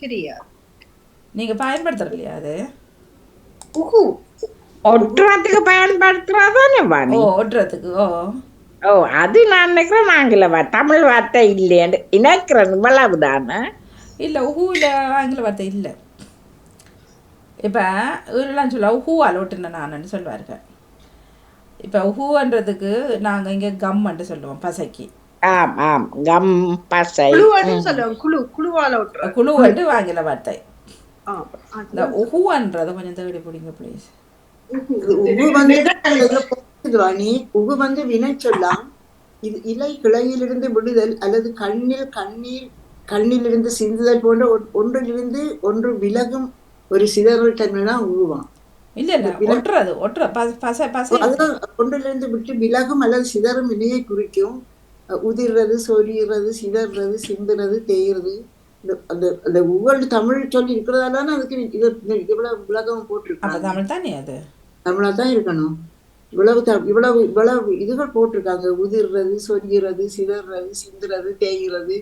தெரியாது நீங்க பயன்படுத்துறது இல்லையா அது? உஹு. ஒட்டுறதுக்கு பயன்படுத்துறதானே வாணி? ஓ ஒட்டுறதுக்கு ஓ. ஓ அது நான் நினைக்கிறேன் ஆங்கில தமிழ் வார்த்தை இல்லையேன்னு. இணைக்கிறேன் இவ்வளவுதானே? இல்லை ஊல ஆங்கில வார்த்தை இல்லை. இப்போ இவரெல்லாம் சொல்ல ஹூவால் ஒட்டுன நான்னு சொல்லுவாருங்க இப்போ ஹூன்றதுக்கு நாங்கள் இங்கே கம்மென்று சொல்லுவோம் பசைக்கு. ஆம் ஆம். கம் பசை. குழு குழுவால விட்டுருவாங்க குழு வந்து ஆங்கில வார்த்தை. ஆ, அது இந்த உஹுன்றதை கொஞ்சம் தேடி பிடிங்க ப்ளீஸ் உகு வந்து உகு வந்து வினை சொல்லாம். இது இலை கிளையிலிருந்து விடுதல் அல்லது கண்ணில் கண்ணீர் கண்ணிலிருந்து சிந்துதல் போன்ற ஒன்- ஒன்றிலிருந்து ஒன்று விலகும் ஒரு சிதறல் தன்மை தான் உருவாம் இல்லை இல்லை. ஒட்டுறது ஒட்டுற பச பசை. பசை அதுதான் ஒன்றிலிருந்து விட்டு விலகும் அல்லது சிதறும் வினையை குறிக்கும். உதிர்றது சொரியிறது சிதறது சிந்துறது தேய்றது இந்த- அந்த அந்த ஒவ்வொரு தமிழ் சொல்லி இருக்கிறதால அதுக்கு இவ்வளவு அப்போ போட்டிருக்காங்க. தமிழ் தானே அது? தமிழா தான் இருக்கணும். இவ்வளவு த- இவ்வளவு இவ்வளவு இதுகள் போட்டிருக்காங்க. உதிர்றது சொரியிறது சிதறது சிந்துறது தேய்கிறது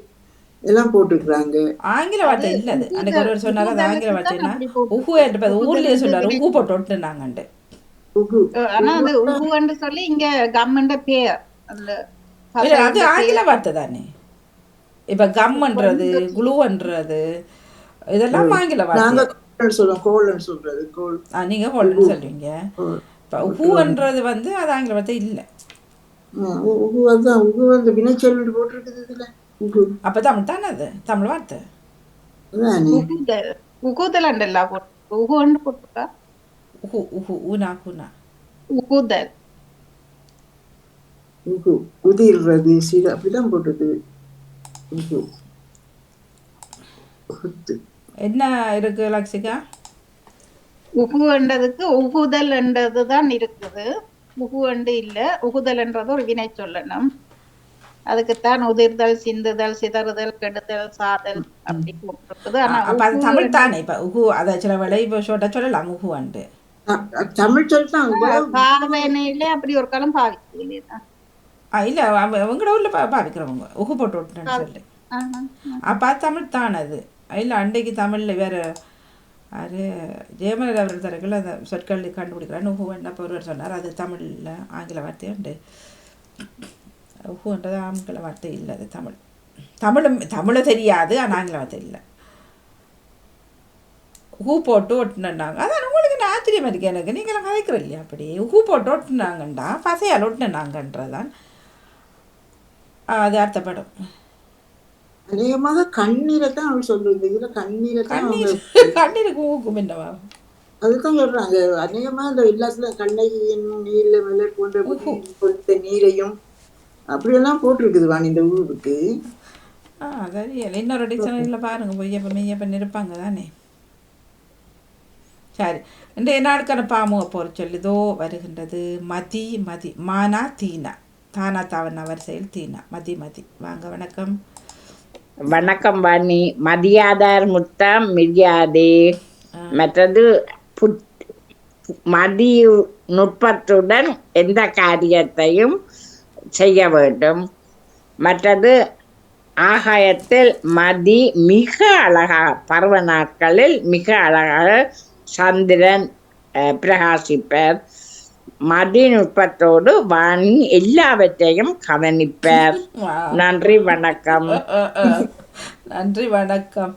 எல்லாம் போட்டிருக்காங்க ஆங்கில வார்த்தை இல்லை அது. அன்னைக்கு ஒருவர் சொன்னார் அது ஆங்கில வார்த்தைன்னா உஹு என்று ஊர்லேயே சொன்னார் உஹு போட்டு ஒட்டுனாங்கண்டு உகு ஆனா அது உருவன்னு சொல்லி இங்க கம்மண்ட பேர் அந்த இல்லை அது ஆங்கில வார்த்தை தானே? இப்போ கம்ன்றது குளுன்றது இதெல்லாம் ஆங்கில வார்த்தை. சொல்லுவோம் கோல்னு சொல்றது கோல். ஆ, நீங்க ஹோல்டுன்னு சொல்றீங்க. கோல். இப்போ உஹுன்றது வந்து அது ஆங்கில வார்த்தை இல்லை. உகு உகு உகு அப்போ தமிழ் தானே அது? தமிழ் வார்த்தை. உகுதல் அண்டல்ல போட்டு உகுன்னு போட்டுருக்கா உஹு உஹு ஊனா கூனா? உகுதல் உகு உதிர்றது சில அப்படிதான் போட்டது உகு. என்ன இருக்கு லக்ஷிகா உகுன்றதுக்கு உகுதல் என்றது தான் இருக்குது உகுவண்டு இல்ல உகுதல்ன்றது ஒரு வினை சொல்லணும் அதுக்குத்தான் உதிர்தல் சிந்துதல் சிதறுதல் கெடுதல் சாதல் அப்படி போட்டிருக்குது ஆனா தமிழ் தானே இப்போ உஹு அதை சில வேலை இப்போ ஷோட்டா சொல்லலாம் உஹுவான்ட்டு அ- அ- தமிழ் சொல் தான் பாவனையில அப்படி ஒரு காலம் பாவிக்கலையே இல்லை உங்களோட ஊரில் பா பாவிக்கிறவங்க உஹு போட்டு விட்டுறேன்னு சொல்லி. அப்போ தமிழ் தான் அது. இல்லை அன்றைக்கு தமிழில் வேறு அது ஜெயமலர் அவர்கள் தரக்குள்ள அந்த சொற்கள் கண்டுபிடிக்கிறான்னு உஹுவன் அப்போ ஒருவர் சொன்னார். அது தமிழில் ஆங்கில வார்த்தையுண்டு உஹுன்றது ஆங்கில வார்த்தை இல்லை அது தமிழ். தமிழும் தமிழ் தெரியாது ஆனால் ஆங்கில வார்த்தை இல்லை. ஹூ போட்டு ஒட்டுனாங்க அதான் உங்களுக்கு நான் ஆச்சரியமா இருக்கு எனக்கு. நீங்களாம் கதைக்கிற இல்லையா அப்படி. ஹூ போட்டு ஒட்டுனாங்கண்டா. பசையால் ஒட்டுனாங்கன்றதான் அது அர்த்தப்படும் அநேகமாக கண்ணீரை தான் அவள் சொல்றது இதுல கண்ணீரை தான் கண்ணீருக்கு ஊக்கும் என்னவா அதுதான் சொல்றாங்க அநேகமா இந்த எல்லாத்துல கண்ணகியின் நீர்ல மலர் போன்ற கொடுத்த நீரையும் அப்படியெல்லாம் போட்டிருக்குது வாணி இந்த ஊருக்கு. ஆ இல்லை இன்னொரு டிக்ஷனரியில் பாருங்க. பொய்யப்ப மெய்யப்பன் இருப்பாங்க தானே? சரி. இன்றைய நாட்கான பாமுக போற சொல்லிதோ வருகின்றது. மதி மதி மானா தீனா. தானா தாவனா வரிசையில் தீனா. மதி மதி. வாங்க வணக்கம். வணக்கம் வாணி. மதியாதார் முத்தம் மிதியாதே மற்றது புத் மதி நுட்பத்துடன் எந்த காரியத்தையும் செய்ய வேண்டும். மற்றது ஆகாயத்தில் மதி மிக அழகாக பருவ நாட்களில் மிக அழகாக சந்திரன் பிரகாசிப்பார். மதி நுட்பத்தோடு வாணி எல்லாவற்றையும் கவனிப்பார். நன்றி வணக்கம். நன்றி வணக்கம்.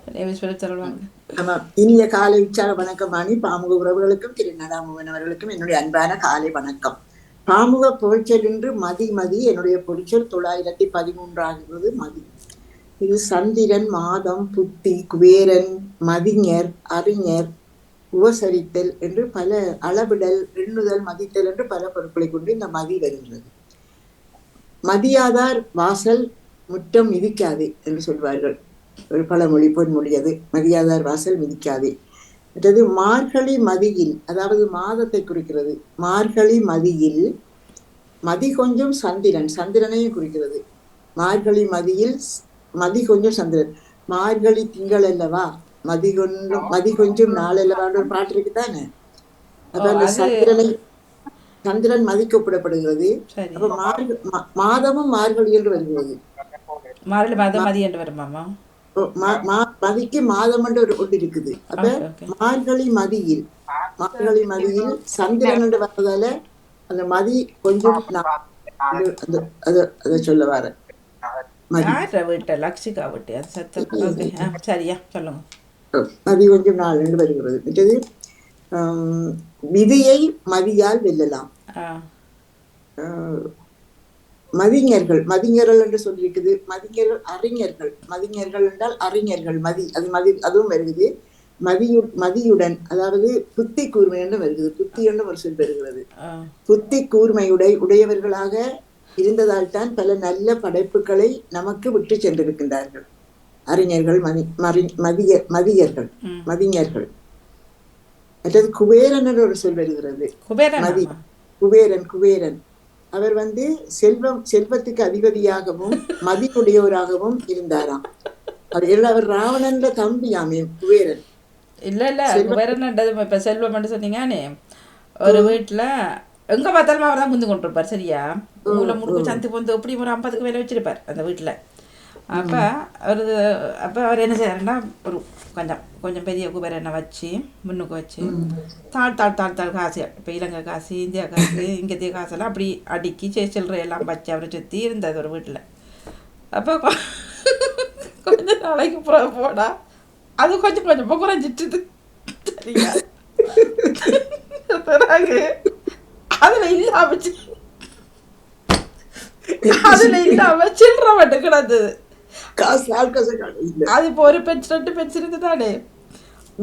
இனிய காலை உச்சார வணக்கம் வாணி. பாமுக உறவுகளுக்கும் திரு நடாமுவன் அவர்களுக்கும் என்னுடைய அன்பான காலை வணக்கம். பாமுக புகழ்ச்சல் என்று மதி மதி. என்னுடைய பொறிச்சல் தொள்ளாயிரத்தி பதிமூன்றாகிறது மதி. இது சந்திரன் மாதம் புத்தி குபேரன் மதிஞர் அறிஞர் உபசரித்தல் என்று பல அளவிடல் எண்ணுதல் மதித்தல் என்று பல பொருட்களை கொண்டு இந்த மதி வருகிறது. மதியாதார் வாசல் முற்றம் மிதிக்காது என்று சொல்வார்கள். ஒரு பழமொழி பொன்மொழி அது. மதியாதார் வாசல் மிதிக்காது. மற்றது மார்கழி மதியில் அதாவது மாதத்தை குறிக்கிறது. மார்கழி மதியில் மதி கொஞ்சம் சந்திரன் சந்திரனையும் குறிக்கிறது. மார்கழி மதியில் மதி கொஞ்சம் சந்திரன். மார்கழி திங்கள் அல்லவா? மதி கொஞ்சம் மதி கொஞ்சம் நாள் அல்லவான்ற ஒரு பாட்டு இருக்குதானே அப்ப அந்த சந்திரனை சந்திரன் மதிக்கொப்பிடப்படுகிறது அப்ப மார்க மாதமும் மார்கழி என்று வருகிறது மாரளி மாதம் மதி என்று வருமாமா ஓ, மா- மா- மதிக்கு மாதம் என்று ஒரு ஒன்று இருக்குது அப்ப மார்கழி மதியில் மார்கழி மதியில் சந்திரன் என்று வர்றதால அந்த மதி கொஞ்சம் அது சொல்ல வர மதி யார வீட்டை லக்ஷிகா வீட்டு அது சத்தம் சரியா சொல்லுங்க மதி கொஞ்சம் நாள் என்று வருகிறது மற்றது விதியை மதியால் வெல்லலாம். மதிஞர்கள் மதிஞர்கள் என்று சொல்லியிருக்குது. மதிஞர்கள் அறிஞர்கள். மதிஞர்கள் என்றால் அறிஞர்கள் மதி. அது மதி அதுவும் வருகிறது மதியு மதியுடன் அதாவது புத்தி கூர்மை என்று வருகிறது புத்தி என்று ஒரு சொல் வருகிறது. புத்தி கூர்மையுடை உடையவர்களாக இருந்ததால் தான் பல நல்ல படைப்புகளை நமக்கு விட்டு சென்றிருக்கின்றார்கள். அறிஞர்கள் மதி மறி மதிய மதியர்கள். மதிஞர்கள். மற்றது குபேரன் என்று ஒரு சொல் வருகிறது. குபேரன் மதி. குபேரன் குபேரன். அவர் வந்து செல்வம் செல்வத்துக்கு அதிபதியாகவும் மதியுடையவராகவும் இருந்தாராம். அவர் அவர் ராவணன்ற தம்பியாமே குபேரன். இல்ல இல்ல குபேரன்ன்றது இப்ப செல்வம் சொன்னீங்கன்னே. ஒரு வீட்டுல எங்க பார்த்தாலும் அவர் தான் குந்து கொண்டிருப்பார் சரியா? மூளை முடுக்கு சந்து பொந்து எப்படி ஒரு ஐம்பதுக்கு மேல வச்சிருப்பார் அந்த வீட்டுல அப்ப அவரு அப்ப அவர் என்ன செய்யறாருன்னா ஒரு கொஞ்சம் கொஞ்சம் பெரிய குபேரனை வச்சு முன்னுக்கு வச்சு தாழ் தாழ் தாழ் தாழ் காசு. இப்போ இலங்கை காசு இந்தியா காசு இங்கத்திய காசெல்லாம் அப்படி அடுக்கி சில்லறை எல்லாம் வச்சு அவரை சுற்றி இருந்தது ஒரு வீட்டில். அப்போ கொஞ்ச நாளைக்கு அப்புறம் போனா அது கொஞ்சம் கொஞ்சமா குறைஞ்சிட்டுது. சரியா? பிறகு அதுல இல்லாம சி- அதுல இல்லாம சில்லற மட்டும் கிடந்தது. காசு ஆள் காசு காண- இல்ல அது இப்போ ஒரு பென்ஸ் ரெண்டு பென்ஸ் இருந்துதானே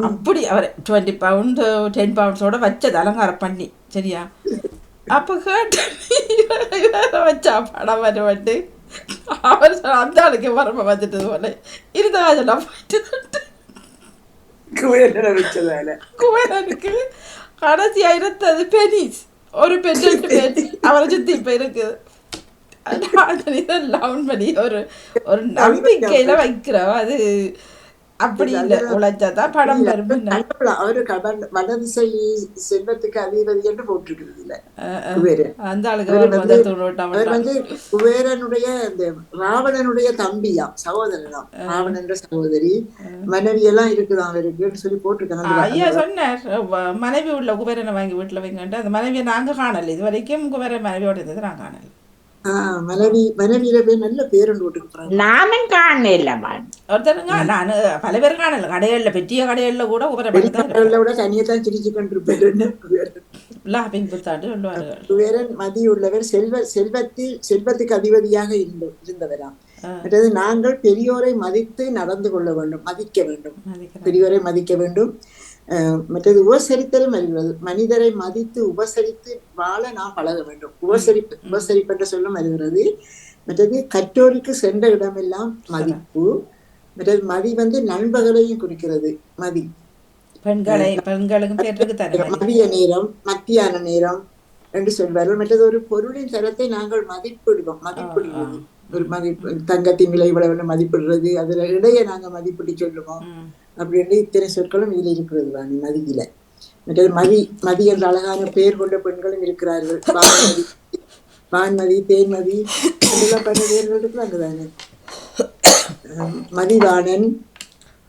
அப்படி அவர் டுவெண்ட்டி பவுண்ட் டென் பவுண்ட்ஸோட வச்சது அலங்காரம் பண்ணி சரியா? அப்போ கேட்டு வச்சா படம் வர வந்து அவர் அந்த ஆளுக்கு வரம்ப வந்துட்டது போல இருந்தா அதெல்லாம் போயிட்டு குபேரனை வச்சதால குமரனுக்கு கடைசியா இருந்தது பெனிஸ் ஒரு பெண் ரெண்டு பெண் அவரை சுத்தி இப்ப இருக்குது இதெல்லாம் பண்ணி ஒரு ஒரு நம்பிக்கையில வைக்கிறோம் அது அப்படி இல்லை உழைச்சாதான் படம் அவரு கபர் வடதிசை செல்வத்துக்கு அதிபதி என்று போட்டிருக்கிறது இல்ல. அந்த அவர் வந்து குபேரனுடைய இந்த ராவணனுடைய தம்பியாம் சகோதரனாம் ராவணன்ற சகோதரி. மனைவி எல்லாம் இருக்குதாம் அவருக்கு சொல்லி போட்டிருக்காங்க. ஐயா சொன்னார் மனைவி உள்ள குபேரனை வாங்கி வீட்டுல வைங்கன்ட்டு அந்த மனைவியை நாங்க காணல. இது வரைக்கும் குபேரன் மனைவியோட இருந்தது நான் காணல. மனைவி மனைவியில போய் நல்ல பேரன் போட்டுக்கிறாங்க நானும் காணலம்மா ஒருத்தருங்க நான் பல பேர் காணல கடைகள்ல பெட்டிய கடைகள்ல கூட வெளிநாடுகளை விட தனியத்தான் சிரிச்சு கொண்டிருப்பாரு. குபேரன் குபேரன் மதியுள்ளவர் செல்வ செல்வத்தில் செல்வத்துக்கு அதிபதியாக இருந்த இருந்தவராம். மற்றது நாங்கள் பெரியோரை மதித்து நடந்து கொள்ள வேண்டும். மதிக்க வேண்டும். பெரியோரை மதிக்க வேண்டும். மற்றது உபசரித்தலும் வருகிறது மனிதரை மதித்து உபசரித்து வாழ நாம் பழக வேண்டும். உபசரிப்பு உபசரிப்பு என்ற சொல்லும் வருகிறது மற்றது கற்றோருக்கு சென்ற இடமெல்லாம் மதிப்பு. மற்றது மதி வந்து நண்பகலையும் குறிக்கிறது. மதி. பெண்களை பெண்களுக்கும் மதிய நேரம் மத்தியான நேரம் என்று சொல்வார்கள். மற்றது ஒரு பொருளின் தரத்தை நாங்கள் மதிப்பிடுவோம். மதிப்பிடுவது ஒரு மதிப்பு தங்கத்தின் விலை இவ்வளவு மதிப்பிடுறது அதுல இடையே நாங்க மதிப்பிட்டு சொல்லுவோம். அப்படின்னு இத்தனை சொற்களும் இதில் இருக்கிறது வாணி மதியில மற்றது மதி மதி என்ற அழகான பெயர் கொண்ட பெண்களும் இருக்கிறார்கள். வான்மதி வான்மதி தேன்மதி இதெல்லாம் பல பேர்கள் இருக்கிறாங்க தானே. மதிவாணன்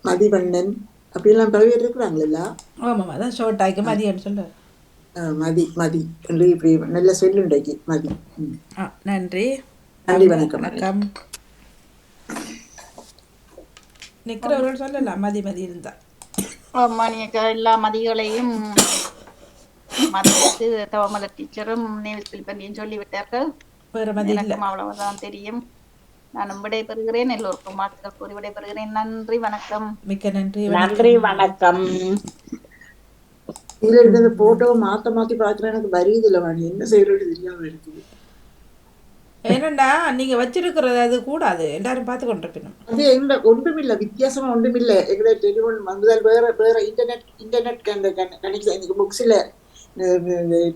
மதிவண்ணன் அப்படியெல்லாம் பல பேர் இருக்கிறாங்களா? ஆமாம் அதான் ஷோர்ட் ஆக்கி மதியம்னு சொல்லு அஹ் மதி மதி என்று இப்படி நல்ல சொல்லுண்டைக்கு மதி. நன்றி. நன்றி வணக்கம். வணக்கம். நிக்கிறவர்கள் சொல்லலாம் மதி மதி இருந்தா. ஆமா நீங்க எல்லா மதிகளையும் மதித்து தவமல டீச்சரும் நேவிஸ் பிலிப்பண்டியும் சொல்லிவிட்டார்கள். எனக்கும் அவ்வளவுதான் தெரியும். நானும் விடைபெறுகிறேன் எல்லோருக்கும் வாழ்த்துக்கள் கூறி விடைபெறுகிறேன். நன்றி வணக்கம். மிக்க நன்றி நன்றி வணக்கம். இதுல இருக்கிற போட்டோ மாத்த மாத்தி பார்க்கிறேன் எனக்கு வருது இல்லை வாணி என்ன செய்யறது தெரியாம இருக்குது. ஏனண்டா நீங்க வச்சிருக்கிறது அது கூடாது. எல்லாரும் பார்த்து கொண்டிருப்பினும் அது எங்க ஒன்றுமில்ல வித்தியாசமா ஒன்றுமில்ல. எங்களை டெலிஃபோன் முதல் வேற வேற இன்டர்நெட் இன்டர்நெட் கனெக்ட் எனக்கு புக்ஸ்ல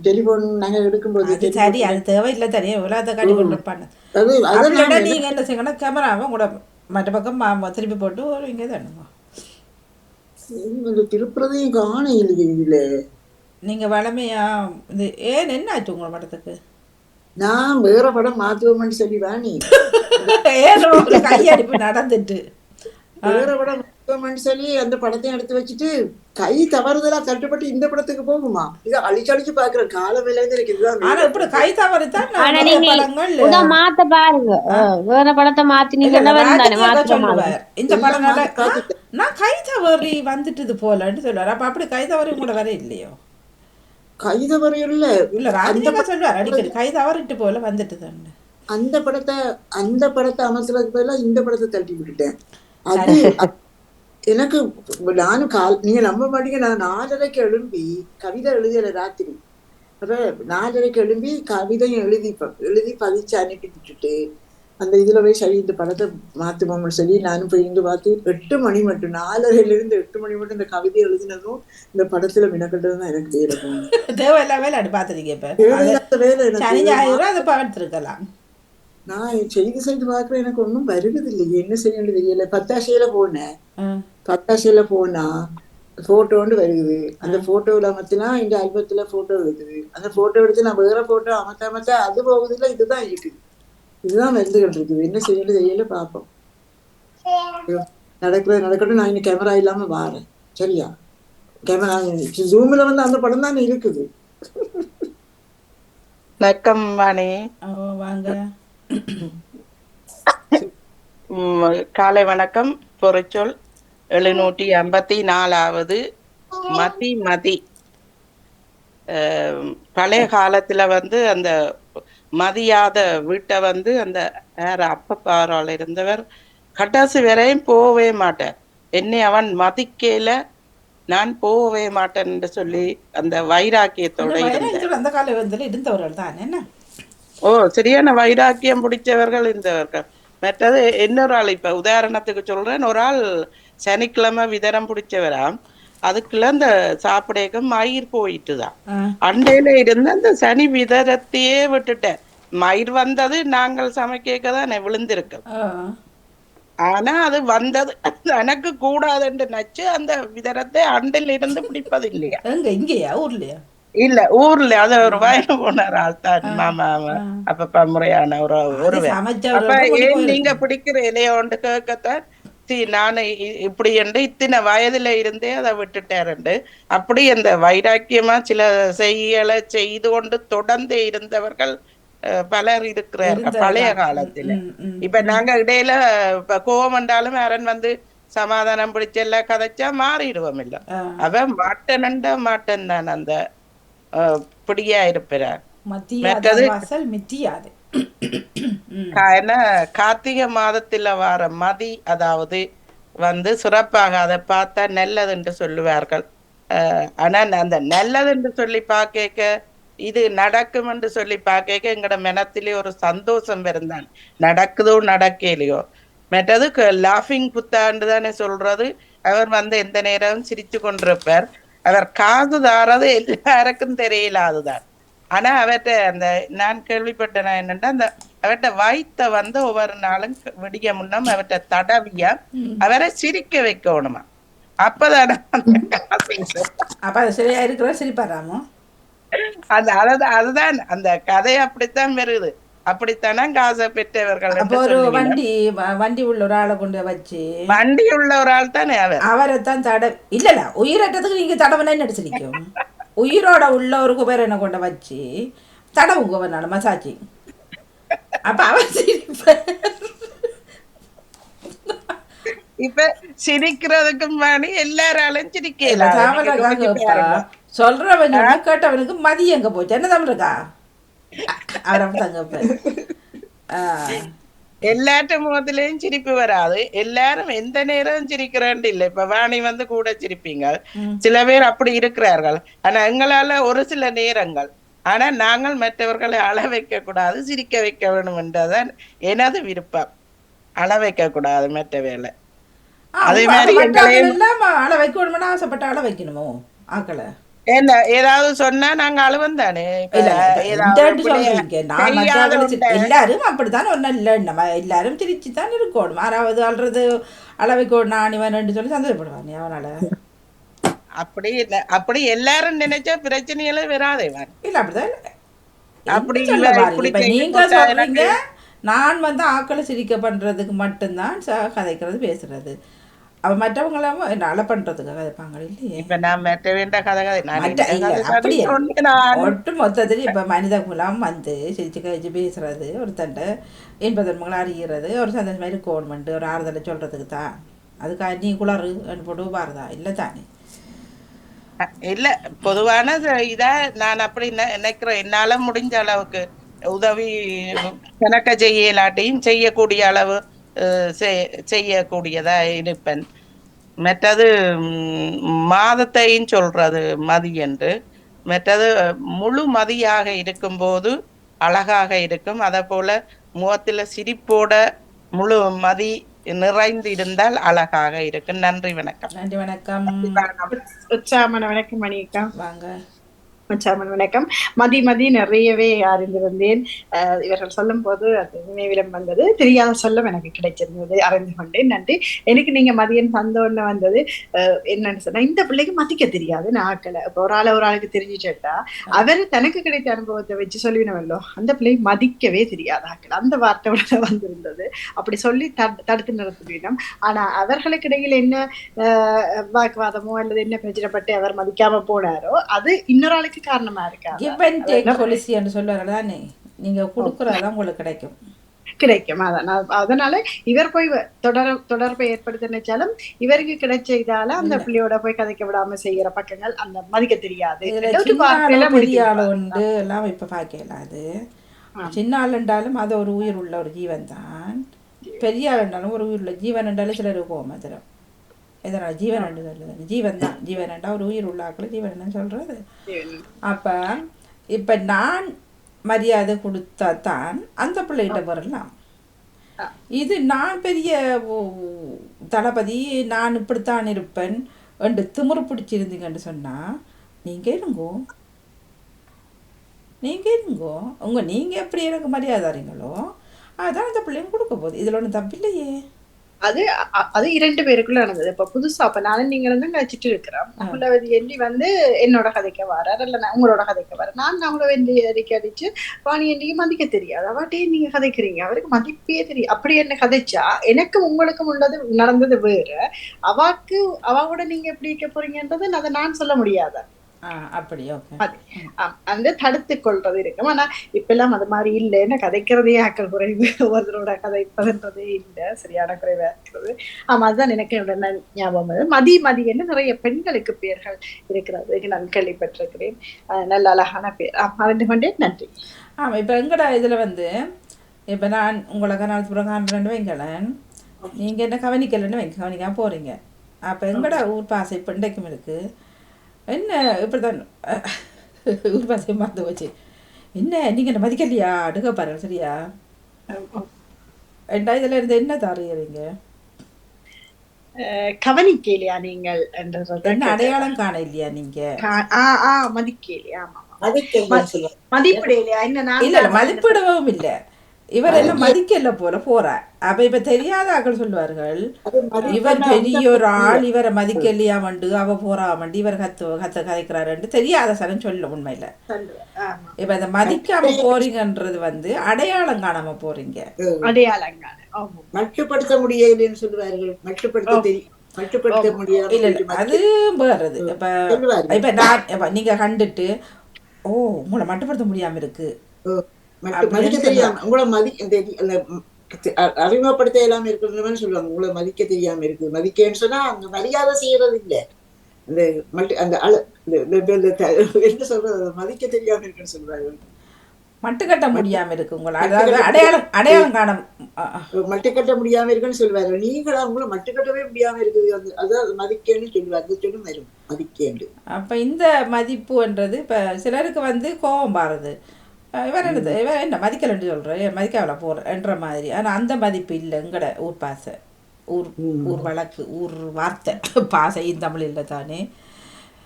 டெலிஃபோன் நாங்க எடுக்கும்போது சரி அது தேவையில்லை தனியா உலகத்தை காட்டி கொண்டிருப்பாங்க. அது அதை நீங்க என்ன செய்யணும் கேமராவை கூட மற்ற பக்கம் திருப்பி போட்டு ஒரு இங்கே இந்த திருப்புறதையும் காண இல்லையே இதுல. நீங்க வளமையா இது ஏன் என்ன ஆச்சு உங்களோட படத்துக்கு நான் வேற படம் மாத்துவோம்னு சொல்லி வாணி கையடிப்பு நடந்துட்டு. வேற படம் இப்ப சொல்லி அந்த படத்தையும் எடுத்து வச்சுட்டு கை தவறுதலா தட்டுப்பட்டு இந்த படத்துக்கு போகுமா? இது அழிச்சு அழிச்சு பாக்குற காலமையில இருந்து எனக்கு இதுதான் ஆனா இப்படி கை தவறு தான் ஆனா நிறைய நீங்க படங்கள். மாத்த பாருங்க. வேற படத்தை மாத்தினீங்கன்னா. இந்த படம் நான் கை தவறி வந்துட்டது போலன்னு சொல்லுவார். அப்ப அப்படி கை தவறி கூட வர இல்லையோ? கை தவறு இல்ல ராஜகீய சொல்லுவார் அடிக்கடி. கை தவறிட்டு போல வந்துட்டுதான்னு அந்த படத்தை அந்த படத்தை அமைச்சதுக்கு பதிலா இந்த படத்தை தட்டி விட்டுட்டேன். அது எனக்கு நானும் கால் நீங்க நம்ப மாட்டீங்க. நான் நாலரைக்கு எழும்பி கவிதை எழுதியல ராத்திரி. அப்ப நாலரைக்கு எழும்பி கவிதையும் எழுதி எழுதி பதிச்சு அனுப்பி விட்டுட்டு அந்த இதுல போய் சரி இந்த படத்தை மாத்துவோம்னு சொல்லி நானும் போய் இருந்து பார்த்து எட்டு மணி மட்டும் நாலரைல இருந்து எட்டு மணி மட்டும் இந்த கவிதை எழுதினதும் இந்த படத்துல மினக்கட்டதும் தான் எனக்கு போகணும் தேவையில்ல வேலை இப்ப. தேவையில்லாத எனக்கு அதை பார்த்துருக்கலாம். நான் செய்தி செய்து பார்க்குறேன் எனக்கு ஒன்றும் வருகிறது இல்லையே என்ன செய்யணும் தெரியல. பத்தாசையில போனேன். பத்தாசையில போனா போட்டோன்னு வருகுது அந்த போட்டோவில் அமர்த்தினா இந்த ஆல்பத்துல போட்டோ இருக்குது. அந்த போட்டோ எடுத்து நான் வேற போட்டோ அமர்த்த அமர்த்த அது போகுது இல்லை இதுதான் இருக்குது. இதுதான் வந்துகிட்டு இருக்குது. என்ன செய்யணும் தெரியல பார்ப்போம் நடக்கிறது நடக்கட்டும். நான் இன்னும் கேமரா இல்லாம வாரேன். சரியா? கேமரா ஜூம்ல வந்து அந்த படம் தான் இருக்குது. வணக்கம் வாணி. வாங்க. காலை வணக்கம். பொறிச்சொல் எழுநூற்றி ஐம்பத்தி நாலாவது மதி மதி. அஹ், பழைய காலத்துல வந்து அந்த மதியாத வீட்டை வந்து அந்த யார் அப்பப்பாரால் இருந்தவர் கட்டாசு வரையும் போகவே மாட்டார். என்னை அவன் மதிக்கல நான் போகவே மாட்டேன் என்று சொல்லி அந்த வைராக்கியத்தோட அந்த கால வந்து இருந்தவர்கள் தான். என்ன? ஓ சரியான வைராக்கியம் பிடிச்சவர்கள் இருந்தவர்கள். மற்றது இன்னொரு ஆள் இப்ப உதாரணத்துக்கு சொல்றேன். ஒரு ஆள் சனிக்கிழமை விதரம் பிடிச்சவராம். அதுக்குள்ள அந்த சாப்பிடக்க மயிர் போயிட்டுதான். அண்டையில இருந்த அந்த சனி விதரத்தையே விட்டுட்டேன். மயிர் வந்தது நாங்கள் சமைக்க தான் விழுந்திருக்கோம். ஆனா அது வந்தது. எனக்கு கூடாதுன்னு நச்சு அந்த விதரத்தை அண்டில் இருந்து பிடிப்பது இல்லையா இங்கேயா? ஊர்லயா? இல்ல ஊர்ல. அது ஒரு வயது போனார் ஆள் தான். மாமா. அப்பப்ப முறையான ஒரு போயிருக்கு. நீங்க பிடிக்கிற இலையோண்டு கேட்கத்தான். சி நானு இப்படி என்று இத்தனை வயதுல இருந்தே அதை விட்டுட்டாருண்டு அப்படி அந்த வைராக்கியமா சில செய்யலை செய்து கொண்டு தொடர்ந்து இருந்தவர்கள் பலர் இருக்கிறார்கள். பழைய காலத்துல. இப்ப நாங்க இடையில இப்ப கோவம் வந்தாலும் யாரன் வந்து சமாதானம் பிடிச்செல்லாம் கதைச்சா மாறிடுவோம் இல்ல. அவன் மாட்டனண்ட மாட்டன் தான் அந்த பிடியா மத்தியாத வாசல் மித்தியாது ஏன்னா கார்த்திகை மாதத்துல வர மதி அதாவது வந்து சிறப்பாக அதை பார்த்தா நல்லதுன்னு சொல்லுவார்கள். ஆனால் ஆனா நல்லது அந்த சொல்லி பார்க்க இது நடக்கும் என்று சொல்லி பார்க்க எங்களோட மனத்திலே ஒரு சந்தோஷம் இருந்தான் நடக்குதோ நடக்கலையோ. மற்றது லாஃபிங் புத்தாண்டு தானே சொல்றது. அவர் வந்து எந்த நேரமும் சிரிச்சு கொண்டிருப்பார். அவர் காது தாரது எல்லாருக்கும் தெரியலாதுதான். ஆனா அவர்ட்ட அந்த நான் கேள்விப்பட்டேன் என்னன்னா அந்த அவர்ட்ட வயித்த வந்து ஒவ்வொரு நாளும் விடிய முன்னம் அவர்ட்ட தடவியா அவரை சிரிக்க வைக்கணுமா? அப்பதானே அப்ப அது சரியா இருக்கிற சிரிப்பாராமோ? அந்த அதுதான் அதுதான் அந்த கதை அப்படித்தான் வருது. அப்படித்தானே காசை பெற்றவர்கள் ஒரு. வண்டி வண்டி உள்ள ஒரு ஆளை கொண்டு வச்சு வண்டி உள்ள ஒரு ஆள் தானே அவர். அவரைத்தான் தட இல்ல இல்ல உயிரட்டத்துக்கு நீங்க தடவுனா என்ன சிரிக்கும் உயிரோட உள்ள ஒரு குபேரனை கொண்டு வச்சு? தடவுங்க ஒரு நாள் மசாஜி. அப்ப சிரிப்பார் இப்ப சிரிக்கிறதுக்கும் வேணி எல்லாராலும். சிரிக்கலாம் சொல்றவன் கேட்டவனுக்கு மதி எங்க போச்சு? என்ன தமிழ் இருக்கா? அவர் எல்லாற்ற முகத்திலையும் சிரிப்பு வராது எல்லாரும் எந்த நேரம் சிரிக்கிறேன் இல்லை இப்ப வாணி வந்து கூட சிரிப்பீங்க சில பேர் அப்படி இருக்கிறார்கள் ஆனா எங்களால ஒரு சில நேரங்கள் ஆனா நாங்கள் மற்றவர்களை அழ வைக்க கூடாது சிரிக்க வைக்க வேண்டும் என்றதான் எனது விருப்பம் அழ வைக்க கூடாது மற்ற வேலை அதே மாதிரி அழ வைக்கணும்னா ஆசைப்பட்ட அழ வைக்கணுமோ ஆக்களை என்ன ஏதாவது சொன்னா நாங்க அழுவம் தானே? எல்லாரும் அப்படித்தான் ஒன்றும் இல்லை நம்ம எல்லாரும் சிரிச்சு தான் இருக்கணும். யாராவது அல்றது அளவைக்கோடு நான் இவன் சொல்லி சந்தோஷப்படுவான் அவனால. அப்படி இல்ல அப்படி எல்லாரும் நினைச்சா பிரச்சனைகளே வராதே வாணி. இல்ல அப்படிதான் இல்ல. அப்படி இல்ல, நீங்க சொல்றீங்க நான் வந்து ஆக்களை சிரிக்க பண்றதுக்கு மட்டும்தான் கதைக்கிறது பேசுறது. அவ மற்றவங்களும் என்ன பண்ணுறதுக்கு கதைப்பாங்க இல்லையே? இப்ப நான் மற்ற வேண்ட கதை கதை ஒட்டு மொத்தத்தில் இப்போ மனித குலம் வந்து சிரிச்சு கழிச்சு பேசுறது ஒருத்தண்ட இன்பதன்மங்களை அறிகிறது ஒரு சந்தோஷமாக இருக்கணுமெண்டு ஒரு ஆறுதலை சொல்கிறதுக்கு தான். அதுக்காக நீ குளறு போட்டு பாருதா இல்லை தானே. இல்ல பொதுவான இதா நான் அப்படி நினைக்கிறேன். என்னால முடிஞ்ச அளவுக்கு உதவி கணக்க செய்யலாட்டியும் செய்யக்கூடிய அளவு செய்யக்கூடியதா இருப்பேன். மற்றது மாதத்தையும் சொல்றது மதி என்று மற்றது முழு மதியாக இருக்கும்போது அழகாக இருக்கும். அதே போல முகத்துல சிரிப்போட முழு மதி நிறைந்து இருந்தால் அழகாக இருக்கும். நன்றி வணக்கம். நன்றி வணக்கம். உற்சாகமான வணக்கம் மணியக்கா வாங்க. மச்சாமன் வணக்கம். மதி மதி நிறையவே அறிந்து வந்தேன். இவர்கள் சொல்லும் போது அது நினைவிடம் வந்தது. தெரியாத சொல்லும் எனக்கு கிடைச்சிருந்தது. அறிந்து கொண்டேன். நன்றி. எனக்கு நீங்க மதியம் தந்தோன்னு வந்தது. என்னன்னு சொன்னா இந்த பிள்ளைக்கு மதிக்க தெரியாது. நாட்களை இப்போ ஒரு ஆளை ஒரு ஆளுக்கு தெரிஞ்சுட்டா அவர் தனக்கு கிடைத்த அனுபவத்தை வச்சு சொல்லினவல்லோ அந்த பிள்ளை மதிக்கவே தெரியாத. ஆக்கள் அந்த வார்த்தையோட வந்திருந்தது. அப்படி சொல்லி தடு- தடுத்து நிறுத்தினோம் ஆனா அவர்களுக்கு இடையில் என்ன வாக்குவாதமோ அல்லது என்ன பிரச்சனைப்பட்டு அவர் மதிக்காம போனாரோ அது இன்னொரு ஆளுக்கு காரணமா இருக்காது கிவ் அண்ட் டேக் பாலிசி என்று சொல்லுவாங்க தானே? நீங்கள் கொடுக்குறதான் உங்களுக்கு கிடைக்கும். கிடைக்கும் அதான். அதனால இவர் போய் தொடர் தொடர்பை ஏற்படுத்த நினைச்சாலும் இவருக்கு கிடைச்ச இதால அந்த பிள்ளையோட போய் கதைக்க விடாம செய்யற பக்கங்கள் அந்த மதிக்க தெரியாது. உண்டு எல்லாம் இப்ப பார்க்கல அது. சின்ன ஆள் என்றாலும் அது ஒரு உயிர் உள்ள ஒரு ஜீவன் தான் பெரிய ஆள் என்றாலும் ஒரு உயிர் உள்ள ஜீவன் என்றாலும் சிலருக்கு கோவம் இதனால் ஜீவன் என்று சொல்லுது ஜீவன் தான். ஜீவன் என்றா ஒரு உயிர் உள்ள ஆக்கள் ஜீவன் சொல்றது? அப்ப இப்ப நான் மரியாதை கொடுத்தா தான் அந்த பிள்ளைகிட்ட வரலாம் இது நான் பெரிய தளபதி நான் இப்படித்தான் இருப்பேன் என்று திமிரு பிடிச்சிருந்தீங்கன்னு சொன்னா நீங்க இருங்கோ. நீங்க இருங்கோ. உங்க நீங்க எப்படி எனக்கு மரியாதை தரீங்களோ அதான் அந்த பிள்ளைங்க கொடுக்க போகுது. இதுல ஒன்றும் தப்பில்லையே அது அது இரண்டு பேருக்குள்ள நடந்தது. இப்ப புதுசா அப்ப நானும் நீங்களும் தான் கழிச்சிட்டு இருக்கிறோம். குலவதி எண்ணி வந்து என்னோட கதைக்க வரார் இல்ல நான் உங்களோட கதைக்க வர நான் அவங்கள வெண்டி அறிக்கை அடிச்சு வாணி எண்ணிக்கு மதிக்க தெரியாது. அவாட்டே நீங்க கதைக்கிறீங்க. அவருக்கு மதிப்பே தெரியும் அப்படி என்ன கதைச்சா எனக்கும் உங்களுக்கும் உள்ளது நடந்தது வேற. அவாக்கு அவாவோட நீங்க எப்படி இருக்க போறீங்கன்றது அதை நான் சொல்ல முடியாது? அப்படி ஆம், அந்த தடுத்து கொள்றது இருக்கும். ஆனா இப்பெல்லாம் அது மாதிரி இல்லைன்னு கதைக்கிறதே ஆக்கள் குறைவு. ஒருத்தரோட கதைப்பதுன்றதே இல்லை. சரியான குறைவா இருக்கிறது. ஆமா அதுதான் எனக்கு என்னோட ஞாபகம் வருது மதி மதின்னு நிறைய பெண்களுக்கு பெயர்கள் இருக்கிறது. நான் கேள்விப்பட்டிருக்கிறேன் நல்ல அழகான பேர். ஆம், அறிந்து கொண்டேன். நன்றி. ஆமாம் இப்போ எங்கடா இதில் வந்து இப்போ நான் உங்களை கர்நாடகப்புறம் காண்றேன்னு வைங்களேன். நீங்கள் என்ன கவனிக்கலைன்னு வைங்க கவனிக்காம போகிறீங்க அப்போ எங்கடா ஊர் பாசை இப்போ இன்றைக்கும் இருக்குது என்ன? இப்படி தான் மறந்து போச்சு. என்ன? நீங்கள் என்ன மதிக்கலையா? அடுக்க பாருங்க சரியா? ரெண்டா இதில் இருந்து என்ன தரையறீங்க கவனிக்கலையா நீங்கள் என்ன அடையாளம் காண இல்லையா நீங்கள் கா- ஆ ஆ மதிக்கலையா? மதிப்பிடையிலையா என்ன மதிப்பிடவும் இல்லை. இவர் எல்லாம் மதிக்கல போல போறார் அப்ப இப்ப தெரியாத ஆக்கள் சொல்லுவார்கள். அது இவர் பெரிய ஒரு ஆள் இவரை மதிக்கலையா வண்டு அவ போறா வண்டு இவர் கத்து கத்த கதைக்கிறாருன்னு தெரியாத சனம் சொல்ல உண்மையில. இப்ப இந்த மதிக்காம போறீங்கன்றது வந்து அடையாளம் காணாம போறீங்க. அடையாளங்கான ஆமா. மட்டுப்படுத்த முடியலைன்னு சொல்லுவார்கள். மட்டுப்படுத்த தெரியும் மட்டுப்படுத்த இல்ல முடியாது இல்ல அது வேறது. இப்ப நான் நீங்க கண்டுட்டு ஓ உங்களை மட்டுப்படுத்த முடியாம இருக்கு. மதிக்க தெரியாம உங்களை மதி அந்த அறிமுகப்படுத்த இல்லாம இருக்கிறவன்னு சொல்லுவாங்க. உங்களை மதிக்க தெரியாம இருக்கு மதிக்கன்னு சொன்னா அங்க மரியாதை செய்யறது இல்ல. அந்த அந்த இந்த- இந்த- இந்த- இந்த த- என்ன சொல்றது? மதிக்க தெரியாம இருக்குன்னு சொல்றாங்க. மட்டுக்கட்ட முடியாம இருக்கு உங்களை. அதாவது அடையாளம் அடையாளம் காண. மட்டுக்கட்ட முடியாம இருக்குன்னு சொல்லுவாரு நீங்களா உங்களை மட்டுக்கட்டவே முடியாம இருக்குது. அது அதான் மதிக்கன்னு சொல்லுவாரு அந்த சொல்லும் வரும். மதிக்கேண்டு அப்போ இந்த மதிப்புன்றது இப்போ சிலருக்கு வந்து கோபம் பாருது. இவர் என்னது? இவர் என்ன மதிக்கலன்னு சொல்கிறேன் மதிக்காவில போகிறேன்ற மாதிரி. ஆனால் அந்த மதிப்பு இல்லை எங்கட ஊர் பாசை. ஊர் ஊர் வழக்கு ஊர் வார்த்தை. பாசையும் தமிழ் இல்லை தானே.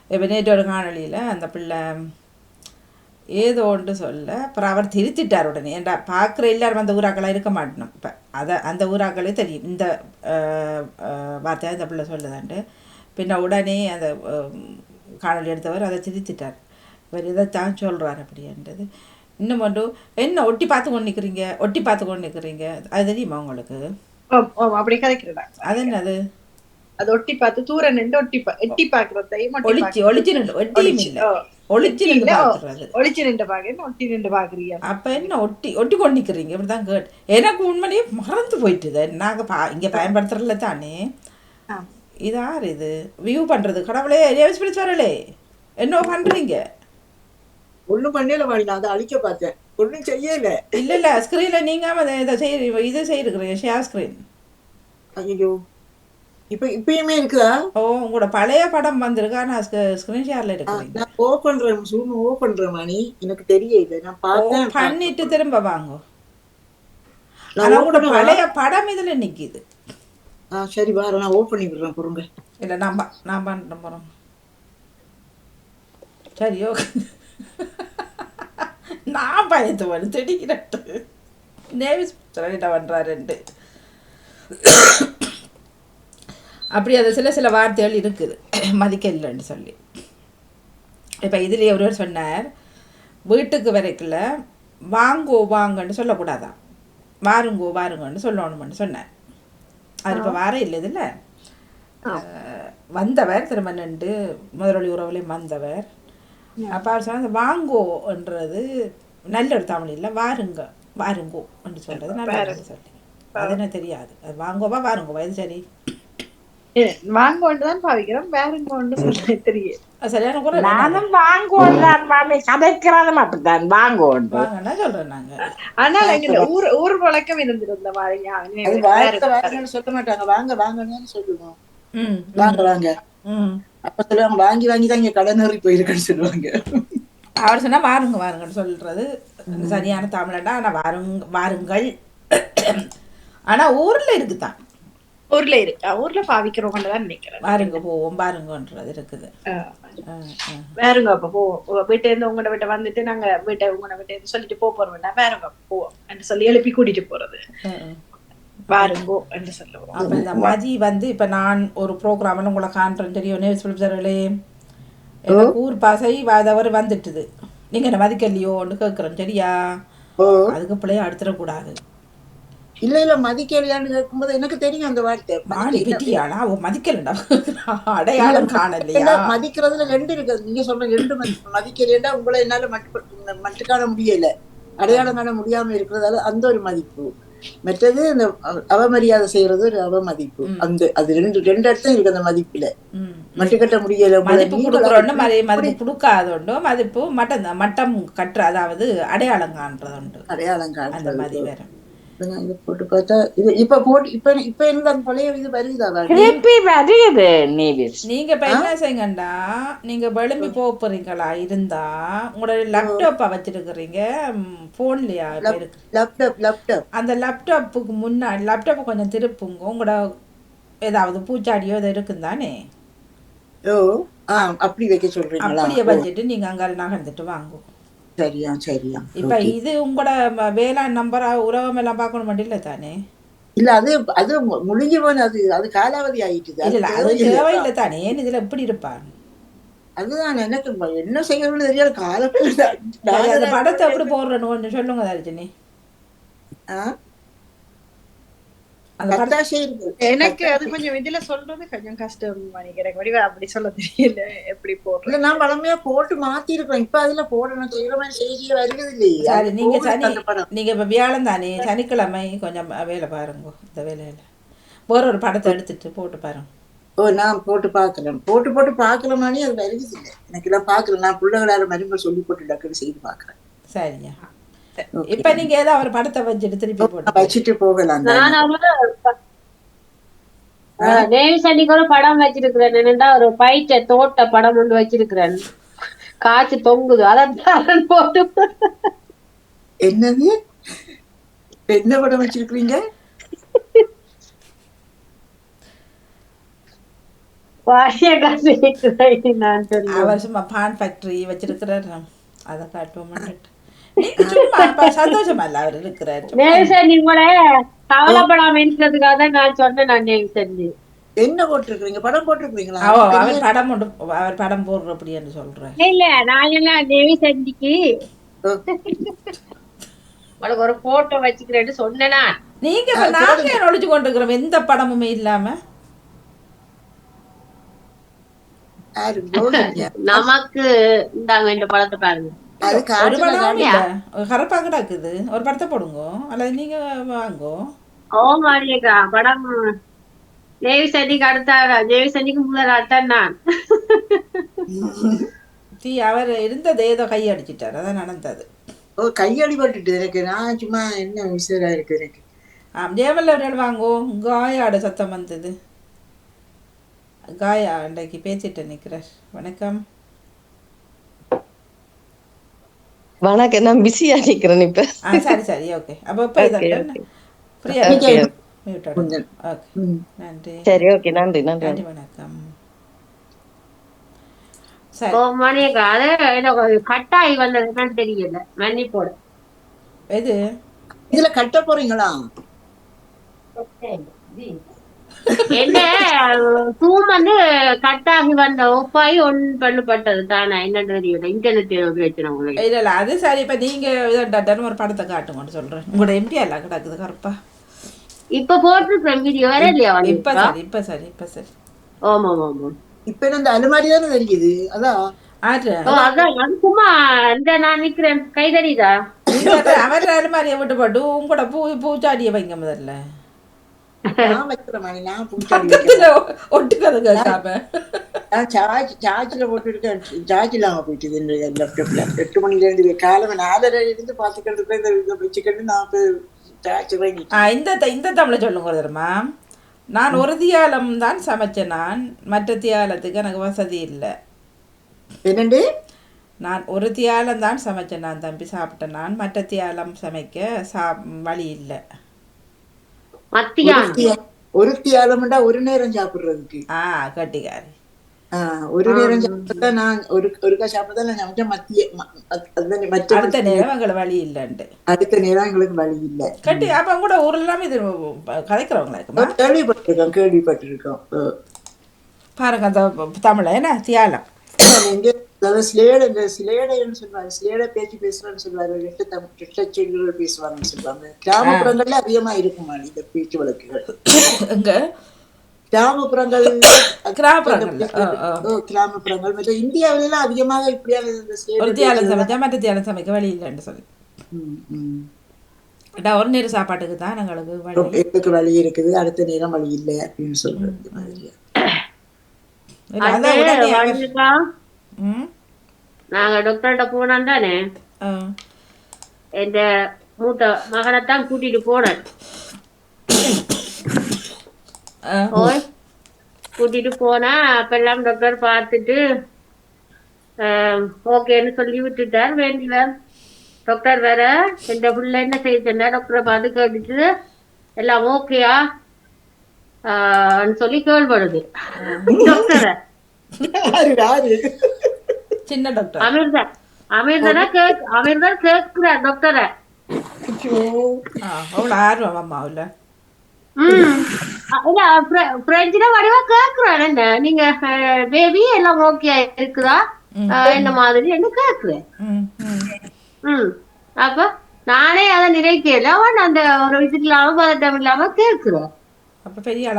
இப்போ நேற்று ஒரு காணொளியில் அந்த பிள்ளை ஏதோ ஒன்று சொல்ல அப்புறம் அவர் திருத்திட்டார் உடனே. ஏன்டா பார்க்குற எல்லாரும் அந்த ஊராக்களாக இருக்க மாட்டணும். இப்போ அதை அந்த ஊராக்களே தெரியும். இந்த அஹ், அஹ், வார்த்தையை அந்த பிள்ளை சொல்லுதாண்டு. பின்ன உடனே அந்த காணொளி எடுத்தவர் அதை திருத்திட்டார். இவர் இதைத்தான் சொல்கிறார் அப்படின்றது. இன்னும் ஒன்று என்ன ஒட்டி பார்த்து கொண்டு நிற்கிறீங்க ஒட்டி பார்த்து கொண்டு நிற்கிறீங்க அது தெரியுமா உங்களுக்கு அப்படி கதைக்கிறதா அது என்னது அது ஒட்டி பார்த்து தூர நின்று ஒட்டி எட்டி பாக்குறதையும் ஒளிச்சு ஒளிச்சு நின்று ஒட்டியும் இல்ல ஒளிச்சு நின்று பாக்குறது ஒளிச்சு நின்று பாக்குறேன் ஒட்டி நின்று பாக்குறியா அப்ப என்ன ஒட்டி ஒட்டி கொண்டு நிக்கிறீங்க இப்படிதான் கேட் எனக்கு உண்மையிலேயே மறந்து போயிட்டுது நாங்க பா இங்க பயன்படுத்துறதுல தானே ஆ. இது வியூ பண்றது கடவுளே பிடிச்சு வரலே என்ன பண்றீங்க ஒண்ணும் பண்ணல வாழ் நான் அதை அழிக்க பார்த்தேன். ஒண்ணும் செய்யல. இல்ல இல்ல ஸ்கிரீன்ல நீங்க இதை செய்ய இது செய்யிருக்கிறீங்க ஷேர் ஸ்கிரீன் ஐயோ இப்ப இப்பயுமே இருக்குதா? ஓ உங்களோட பழைய படம் வந்திருக்கு. ஆனா ஸ்கிரீன் ஷேர்ல ஆ, இருக்கிறீங்க நான் ஓ பண்றேன் சூம் ஓ பண்றேன் மணி. எனக்கு தெரியல நான் பார்த்தேன் பண்ணிட்டு திரும்ப வாங்க. நான் ஆனா உங்களோட? பழைய படம் இதுல நிக்குது. ஆ சரி வார நான் ஓ பண்ணி விடுறேன் பொறுங்க. இல்ல நான் நான் பண்ண போறோம் சரி ஓகே நான் பயத்து வந்து திடிக்கிறட்டு நேவிஸ் சொல்லிட்ட பண்றாருன்ட்டு அப்படி அது சில சில வார்த்தைகள் இருக்குது. மதிக்கலன்னு சொல்லி. இப்போ இதுலேயே ஒருவர் சொன்னார் வீட்டுக்கு வரைக்குள்ள வாங்கோ வாங்கன்னு சொல்லக்கூடாதான் வாருங்கோ வாருங்கன்னு சொல்லணும்னு சொன்னார். அது இப்போ வார இல்லை இதில் வந்தவர் திரும்ப நின்று முதலொலி உறவுலையும் வந்தவர். அப்போ அவர் சொன்ன வாங்கோன்றது நல்ல ஒரு தமிழ் இல்லை வாருங்க வாருங்கோ என்று சொல்றது. நல்ல சொல்லி. அது என்ன தெரியாது. அது வாங்கோவா வாருங்கோவா இது சரி? வாங்கோண்டு தான் பாவிக்கிறோம் வேறங்கோண்டு சொல்ல தெரியும் சரியான குரல் நானும் வாங்குவோம் மாமி கதைக்கிறதும் அப்படித்தான் வாங்குவோம் வாங்கன்னா சொல்றோம் நாங்க. ஆனால் எங்க ஊர் ஊர் வழக்கம் இருந்திருந்த மாதிரி வாங்க சொல்ல மாட்டாங்க. வாங்க வாங்கன்னு சொல்லுவோம். ம். வாங்க வாங்க. ம். அப்ப சொல்லுவாங்க வாங்கி வாங்கி தான் இங்க கடன் ஏறி போயிருக்குன்னு சொல்லுவாங்க. அவர் சொன்னா வாருங்க வாருங்கன்னு சொல்றது சரியான தமிழண்டா. ஆனா வாருங்க வாருங்கள். ஆனா ஊர்ல இருக்குதான். ஊர்ல இருக்கு ஊர்ல பாவிக்கிறோம் தான் நினைக்கிறேன். வாருங்க போவோம் பாருங்கன்றது இருக்குது. வேறுங்க அப்ப போவோம். வீட்டை இருந்து உங்களோட வீட்டை வந்துட்டு நாங்க வீட்டை உங்களோட வீட்டை இருந்து சொல்லிட்டு போக போறோம் வேண்டாம் வேறுங்க அப்ப போவோம். சொல்லி எழுப்பி கூட்டிட்டு போறது. வாருங்கோ என்று சொல்லுவோம். அப்ப இந்த மதி வந்து இப்ப நான் ஒரு ப்ரோக்ராமில் உங்களை காண்றேன். தெரியும் நேர் சொல்லுறே எனக்கு ஊர் பாசை தவறு வந்துட்டுது. நீங்க என்ன மதிக்கலையோன்னு கேட்குறேன் சரியா? அதுக்கு பிள்ளைய அடுத்துடக்கூடாது இல்ல இல்ல மதிக்கலையான்னு கேட்கும்போது எனக்கு தெரியும் அந்த வார்த்தை. பெட்டியானா அவ மதிக்கலடா அடையாளம் காணலையா? மதிக்கிறதுல ரெண்டு இருக்கு நீங்க சொல்ற ரெண்டு மதி- மதிக்கலைன்னா உங்களை என்னால மட்டு மட்டு காண முடியல. அடையாளம் காண முடியாம இருக்கிறதால அந்த ஒரு மதிப்பு. மற்றது இந்த அவ- அவமரியாதை செய்யறது ஒரு அவமதிப்பு. அந்த அது ரெண்டு ரெண்டு அர்த்தம் இருக்கு அந்த மதிப்புல. மட்டு கட்ட முடியல மதிப்பு மதி மதிப்பு கொடுக்காதோண்டோ மதிப்பு மட்டம் மட்டம் கட்டுற அதாவது அடையாளம் காண்றதுண்டு. அடையாளம் அந்த காட்டுறது மதி வேற இப்ப நான் இதை போட்டு பார்த்தா இது இப்ப போட்டு இப்ப இப்ப என்ன அந்த பழைய இது வருதா வாணி? திருப்பி வருது நீவிஸ். நீங்க இப்ப என்ன செய்யுங்கண்டா நீங்க விளம்பி போக போறீங்களா இருந்தா உங்களோட லேப்டாப்பை வச்சிருக்கிறீங்க போன்லயா லேப்டாப் லேப்டாப் அந்த லேப்டாப்புக்கு முன்னாடி லேப்டாப்பை கொஞ்சம் திருப்புங்க உங்களோட ஏதாவது பூச்சாடியோ இது இருக்கும் தானே ஓ அப்படி வைக்க சொல்றீங்களா? அப்படியே வச்சுட்டு நீங்க அங்க நகர்ந்துட்டு வாங்க. சரியா சரியா. இப்ப இது உங்களோட வேளாண் நம்பரா உலகம் எல்லாம் பார்க்கணும் மட்டும் தானே? இல்ல அது அது முடிஞ்சு போன அது அது காலாவதி இல்ல இல்ல அது தேவையில்லை தானே. இதுல எப்படி இருப்பான்? அதுதான் எனக்கு என்ன செய்யணும்னு தெரியாது. காலமே படத்தை எப்படி போடுறேன்னு கொஞ்சம் சொல்லுங்க தர்ஜினி. இருக்கு எனக்கு அது கொஞ்சம் இதுல சொல்றது கொஞ்சம் கஷ்டம் நினைக்கிறேன் வடிவா அப்படி சொல்ல தெரியல. எப்படி போடுறது? இல்ல நான் பழமையா போட்டு மாத்தி இருக்கேன் இப்ப அதுல போடணும். செய்யற மாதிரி செய்தியே வருகிறது இல்லையே சரி நீங்க சனி நீங்க இப்ப வியாழன் தானே? சனிக்கிழமை கொஞ்சம் வேலை பாருங்க இந்த வேலையில. வேற ஒரு படத்தை எடுத்துட்டு போட்டு பாருங்க. ஓ நான் போட்டு பாக்குறேன். போட்டு போட்டு பாக்கலமானே அது வருகிறது இல்லை எனக்கு எல்லாம் பாக்கல நான் பிள்ளைகளார மருமகள் சொல்லி போட்டு டக்குனு செய்து பாக்குறேன். சரியா இப்ப நீங்க ஏதாவது ஒரு படத்தை வச்சுட்டு திருப்பி போட்டு வச்சுட்டு போகலாம். அன்னைக்கு ஒரு படம் வச்சிருக்கிறேன். என்னடா ஒரு பைட்ட தோட்ட படம் ஒன்று வச்சிருக்கிறேன். காய்ச்சி தொங்குது. அதான் போட்டு. என்னது? என்ன படம் சொல்லுவேன் அவர் சும்மா பான் ஃபேக்டரி வச்சிருக்கிறார். அதை காட்டுவோம் நீங்க கூட கவலைப்படாம இருக்கிறதுக்காக தான் நான் சொன்னேன் நான் அண்ணி என்ன போட்டிருக்கீங்க படம் போட்டிருக்கீங்களா அவ அவர் படம் அவர் படம் போடுற அப்படின்னு சொல்றேன் இல்ல நான் எல்லாம் நேவிஸ் அண்ணிக்கு உனக்கு ஒரு போட்டோ வச்சுக்கிறேன்னு சொன்னேனா? நீங்க நாங்க நொழிச்சு கொண்டிருக்கிறோம். எந்த படமுமே இல்லாம? நமக்கு இந்தாங்க இந்த படத்தை பாருங்க. அது ஒரு படம் ஒரு கருப்பா கிடக்குது ஒரு படத்தை போடுங்க. அல்லது நீங்க வாங்கோ. ஓ மாரியக்கா படம் தேவி சனிக்கு அடுத்த தேவி சனிக்கு முதல் அடுத்தான் நான். தீ அவர் இருந்தது ஏதோ கை அடிச்சிட்டார் அதான் நடந்தது. ஓ கையடி பட்டுட்டு எனக்கு. நான் சும்மா என்ன விசேரா இருக்கு எனக்கு. ஆம் ஜெயமல்ல அவர்கள் வாங்கோ. காயாட சத்தம் வந்தது. காயா அன்றைக்கு பேசிட்டு நிற்கிறார் வணக்கம். வணக்கம் நான் பிஸியா நிக்கிறேன் இப்ப. ஆ சரி சரி ஓகே அப்போ இப்போ. நன்றி. சரி ஓகே நன்றி நன்றி. நன்றி வணக்கம். மாரியக்கா அது எனக்கு கட்டாயி வந்தது என்னன்னு தெரியல. மன்னிப்போட. எது? இதுல கட்ட போறீங்களா? என்ன? தூம் வந்து கட்டாகி வந்த ஒப்பாய் ஒன் பண்ணப்பட்டது தானே? என்னன்னு தெரியல. இன்டர்நெட் உபயோகிச்சினவங்களுக்கு இல்ல இல்ல அது சரி. இப்ப நீங்க இதாட்டான்னு ஒரு படத்தை காட்டுங்கன்னு சொல்றேன். உங்களோட எம்டி எல்லாம் கிடக்குது கருப்பா. இப்ப போட்டிருக்கிறேன் வீடியோ. வேற இல்லையா இப்ப சரி இப்ப சரி இப்ப சரி. ஆமா ஆமா இப்ப என்ன இந்த அலுமாரி தானே தெரியுது? அதான். அதான். அது சும்மா இந்த நான் நிக்கிறேன். கை தெரியுதா அவர் அலுமாரியை விட்டு போட்டு உங்களோட பூ பூச்சாடியை வைங்க முதல்ல. சார்ஜ் சார்ஜ்ல இல்லாம போயிட்டு லேப்டாப்ல எட்டு மணில இருந்து காலம் நாலரை இருந்து இந்த வச்சுக்கிட்டு நான் இந்த இந்த தமிழை சொல்லுங்க ஒரு தரமா நான் ஒரு தியாலம் தான் சமைச்சேன் நான். மற்ற தியாலத்துக்கு எனக்கு வசதி இல்லை. என்னண்டு? நான் ஒரு தியாலம் தான் சமைச்சேன் நான் தம்பி சாப்பிட்டேன் நான். மற்ற தியாலம் சமைக்க சா வழி இல்லை. மத்தியானம். ஒரு தியாலம்டா ஒரு நேரம் சாப்பிடுறதுக்கு. ஆ கட்டிக்காரி. ஒரு நேரம் சாப்பிட்டா நான் ஒரு ஒருக்கா சாப்பிட்டா நான் சமைச்சா மத்திய மற்ற அடுத்த நேரம் எங்களுக்கு வழி இல்லைன்ட்டு அடுத்த நேரம் எங்களுக்கு வழி இல்லை. கட்டி அப்போ கூட ஊர்ல எல்லாமே இது கதைக்கிறவங்களா கேள்விப்பட்டிருக்கோம் கேள்விப்பட்டிருக்கோம். பாருங்க அந்த தமிழை என்ன? தியாலம். எங்க அதாவது ஸ்லேட இந்த ஸ்லேடைன்னு சொல்லுவாங்க ஸ்லேட பேச்சு பேசுறேன்னு சொல்லுவாங்க ரெட்டு தமிழ் ரெட்ட செடிகள் பேசுவாங்கன்னு சொல்லுவாங்க. கிராமப்புறங்கள்ல அதிகமா இருக்குமா இந்த பேச்சு வழக்குகள்? கிராமப்புறங்கள் கிராமப்புறங்கள். மற்ற இந்தியாவில எல்லாம் அதிகமாக இப்படியான மற்ற தியாலம் சமைக்க வழி இல்லைன்னு சொல்லி. ஒரு நேரம் சாப்பாட்டுக்கு தான் எங்களுக்கு வழி. எங்களுக்கு வழி இருக்குது அடுத்த நேரம் வழி இல்லை அப்படின்னு சொல்றது மாதிரி. நாங்க டாக்டர்கிட்ட போனோம் தானே. எந்த மூத்த மகனைத்தான் கூட்டிட்டு போனேன் கூட்டிட்டு போனா அப்பெல்லாம் டாக்டர் பார்த்துட்டு ஓகேன்னு சொல்லி விட்டுட்டார் வேண்டிய டாக்டர் வேற எந்த புள்ள என்ன செய்யுதுன்னா டாக்டரை பார்த்து கேட்டுட்டு எல்லாம் ஓகேயா சொல்லி கேள்விப்படுது டாக்டரை சின்ன டாக்டர் அமீர்தான் அமீர்தானா கேக் அமீர்தான் கேட்கிறார் டாக்டரை ஆ அவ்வளோ ஆர்வம் அம்மா ம் இல்ல பிர- பிரெஞ்சுல வடிவா கேக்குறேன் என்ன நீங்க பேபி எல்லாம் ஓகே இருக்குதா என்ன மாதிரி என்ன கேக்குறேன் ம் அப்ப நானே அதை நினைக்கல அவன் அந்த ஒரு இது இல்லாம பதட்டம் இல்லாம கேக்குறேன் அப்ப பெரிய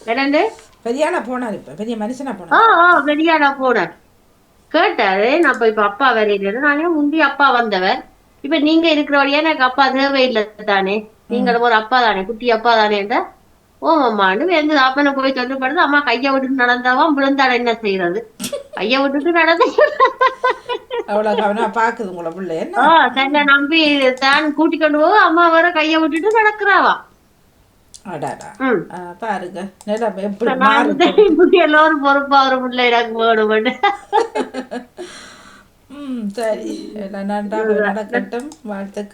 என்னண்டு பெரிய ஆளா போனார் இப்ப? பெரிய மனுஷனா போனார்? வெளியாடா போனேன் கேட்டாரு நான் இப்ப இப்ப அப்பா வரையில நானே முந்தி அப்பா வந்தவர். இப்ப நீங்க இருக்கிறவழியா எனக்கு அப்பா தேவையில்லை தானே. நீங்களும் ஒரு அப்பா தானே குட்டி அப்பா தானேன்ற ஓ அம்மான்னு எங்க அப்பனை போய் சொல்லப்படுது அம்மா கைய விட்டுட்டு நடந்தாவான் விழுந்தாட என்ன செய்யறது? கைய விட்டுட்டு நடந்து பாக்குது உங்களை பிள்ளை. என்ன? ஆ தன்னை நம்பி தான் கூட்டி கொண்டு போக அம்மா வர கைய விட்டுட்டு நடக்கிறாவா? அடாடா. பாருங்க. நிலம் எப்படி மாறுது? இப்படி எல்லோரும் பொறுப்பா ஒரு பிள்ளை எனக்கு வேணும் ம் சரி. எல்லாம் நன்றாக நடக்கட்டும். வாழ்த்துக்கள்.